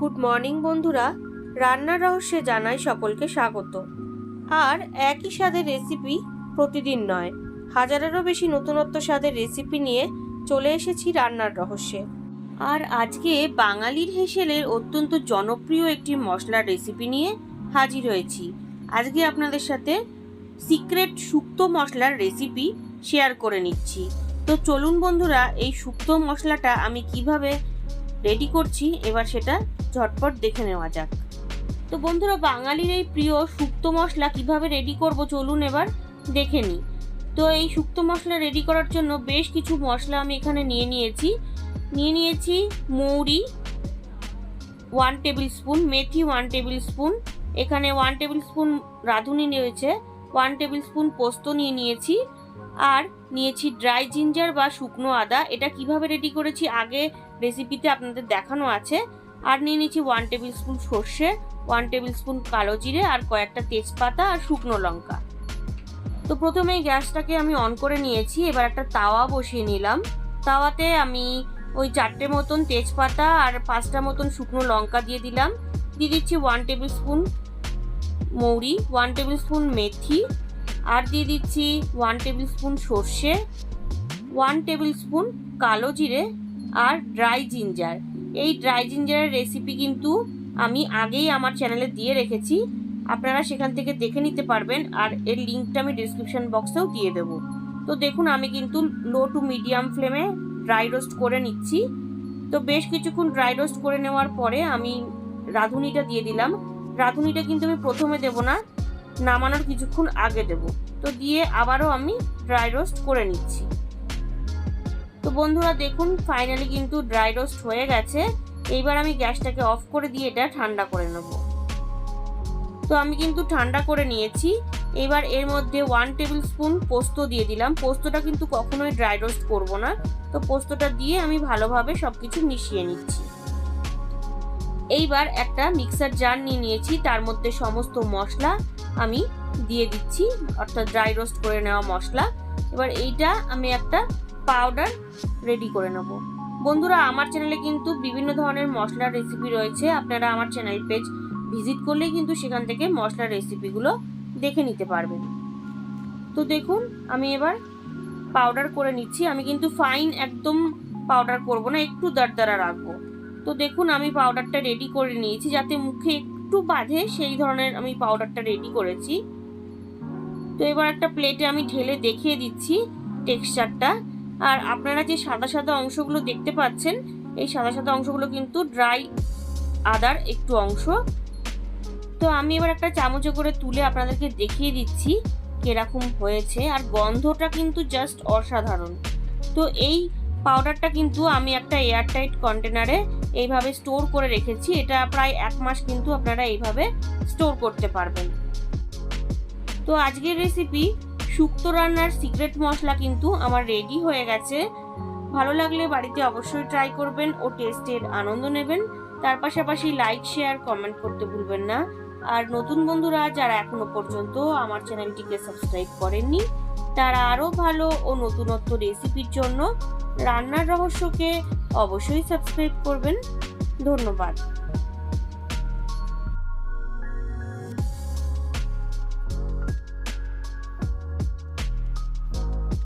Good morning, বন্ধুরা। রান্নার রহস্যে জানাই সকলকে স্বাগত। আর একই স্বাদের রেসিপি প্রতিদিন নয়, হাজারেরও বেশি নতুনত্ব স্বাদের রেসিপি নিয়ে চলে এসেছি রান্নার রহস্যে। আর আজকে বাঙালির হেসেলের অত্যন্ত জনপ্রিয় একটি মশলার রেসিপি নিয়ে হাজির হয়েছি। আজকে আপনাদের সাথে সিক্রেট শুক্তো মশলার রেসিপি শেয়ার করে নিচ্ছি। তো চলুন, বন্ধুরা, এই শুক্তো মশলাটা আমি কীভাবে রেডি করছি, এবার সেটা ঝটপট দেখে নেওয়া যাক। তো বন্ধুরা, বাঙালির এই প্রিয় শুক্তো মশলা কীভাবে রেডি করব চলুন এবার দেখে নিই। তো এই শুক্তো মশলা রেডি করার জন্য বেশ কিছু মশলা আমি এখানে নিয়ে নিয়েছি। নিয়ে নিয়েছি মৌরি ওয়ান টেবিল স্পুন মেথি ওয়ান টেবিল স্পুন এখানে ওয়ান টেবিল স্পুন রাঁধুনি নিয়েছে ওয়ান টেবিল স্পুন পোস্ত নিয়ে নিয়েছি, আর নিয়েছি ড্রাই জিঞ্জার বা শুকনো আদা। এটা কীভাবে রেডি করেছি? আগে রেসিপিতে আপনাদের দেখানো আছে। আর নিয়ে নিচ্ছি ওয়ান টেবিল স্পুন সর্ষে ওয়ান টেবিল স্পুন কালো জিরে আর কয়েকটা তেজপাতা আর শুকনো লঙ্কা। তো প্রথমেই গ্যাসটাকে আমি অন করে নিয়েছি, এবার একটা তাওয়া বসিয়ে নিলাম। তাওয়াতে আমি ওই চারটে মতন তেজপাতা আর পাঁচটা মতন শুকনো লঙ্কা দিয়ে দিলাম। দিয়ে দিচ্ছি ওয়ান টেবিল স্পুন মৌরি ওয়ান টেবিল স্পুন মেথি আর দিয়ে দিচ্ছি ওয়ান টেবিল স্পুন সর্ষে ওয়ান টেবিল স্পুন কালো জিরে আর ড্রাই জিঞ্জার এই ড্রাই জিঞ্জারের রেসিপি কিন্তু আমি আগেই আমার চ্যানেলে দিয়ে রেখেছি। আপনারা সেখান থেকে দেখে নিতে পারবেন আর এর লিঙ্কটা আমি ডিসক্রিপশন বক্সেও দিয়ে দেব। তো দেখুন, আমি কিন্তু লো টু মিডিয়াম ফ্লেমে ড্রাই রোস্ট করে নিচ্ছি। তো বেশ কিছুক্ষণ ড্রাই রোস্ট করে নেওয়ার পরে আমি রাঁধুনিটা দিয়ে দিলাম। রাঁধুনিটা কিন্তু আমি প্রথমে দেব না, নামানোর কিছুক্ষণ আগে দেব। তো দিয়ে আবারও আমি ড্রাই রোস্ট করে নিচ্ছি। তো বন্ধুরা দেখুন ফাইনালি কিন্তু ড্রাই রোস্ট হয়ে গেছে। এইবার আমি গ্যাসটাকে অফ করে দিয়ে এটা ঠান্ডা করে নেব। তো আমি কিন্তু ঠান্ডা করে নিয়েছি। এবার এর মধ্যে ওয়ান টেবিল স্পুন পোস্ত দিয়ে দিলাম। পোস্তটা কিন্তু কখনোই ড্রাই রোস্ট করব না। তো পোস্তটা দিয়ে আমি ভালোভাবে সব কিছু মিশিয়ে নিচ্ছি। এইবার একটা মিক্সার জার নিয়ে নিয়েছি। তার মধ্যে সমস্ত মশলা আমি দিয়ে দিচ্ছি। অর্থাৎ ড্রাই রোস্ট করে নেওয়া মশলা। এবার এইটা আমি একটা পাউডার রেডি করে নেব। বন্ধুরা, আমার চ্যানেলে কিন্তু বিভিন্ন ধরনের মশলার রেসিপি রয়েছে। আপনারা আমার চ্যানেল পেজ ভিজিট করলেই কিন্তু সেখান থেকে মশলার রেসিপিগুলো দেখে নিতে পারবেন। তো দেখুন, আমি এবার পাউডার করে নিচ্ছি। আমি কিন্তু ফাইন একদম পাউডার করব না, একটু দাঁড়দারা রাখব। তো দেখুন, আমি পাউডারটা রেডি করে নিয়েছি যাতে মুখে একটু বাঁধে সেই ধরনের আমি পাউডারটা রেডি করেছি। তো এবার একটা প্লেটে আমি ঢেলে দেখিয়ে দিচ্ছি টেক্সচারটা আর আপনারা যে সাদা সাদা অংশগুলো দেখতে পাচ্ছেন, এই সাদা সাদা অংশগুলো কিন্তু ড্রাই আদার একটু অংশ। তো আমি এবার একটা চামচে করে তুলে আপনাদেরকে দেখিয়ে দিচ্ছি কীরকম হয়েছে, আর গন্ধটা কিন্তু জাস্ট অসাধারণ। তো এই পাউডারটা কিন্তু আমি একটা এয়ারটাইট কন্টেনারে এইভাবে স্টোর করে রেখেছি, এটা প্রায় এক মাস কিন্তু আপনারা এইভাবে স্টোর করতে পারবেন। তো আজকের রেসিপি শুক্তো রান্নার সিক্রেট মশলা কিন্তু আমার রেডি হয়ে গেছে। ভালো লাগলে বাড়িতে অবশ্যই ট্রাই করবেন ও টেস্টের আনন্দ নেবেন। তার পাশাপাশি লাইক শেয়ার কমেন্ট করতে ভুলবেন না। আর নতুন বন্ধুরা যারা এখনও পর্যন্ত আমার চ্যানেলটিকে সাবস্ক্রাইব করেননি, তারা আরও ভালো ও নতুনত্ব রেসিপির জন্য রান্নার রহস্যকে অবশ্যই সাবস্ক্রাইব করবেন। ধন্যবাদ।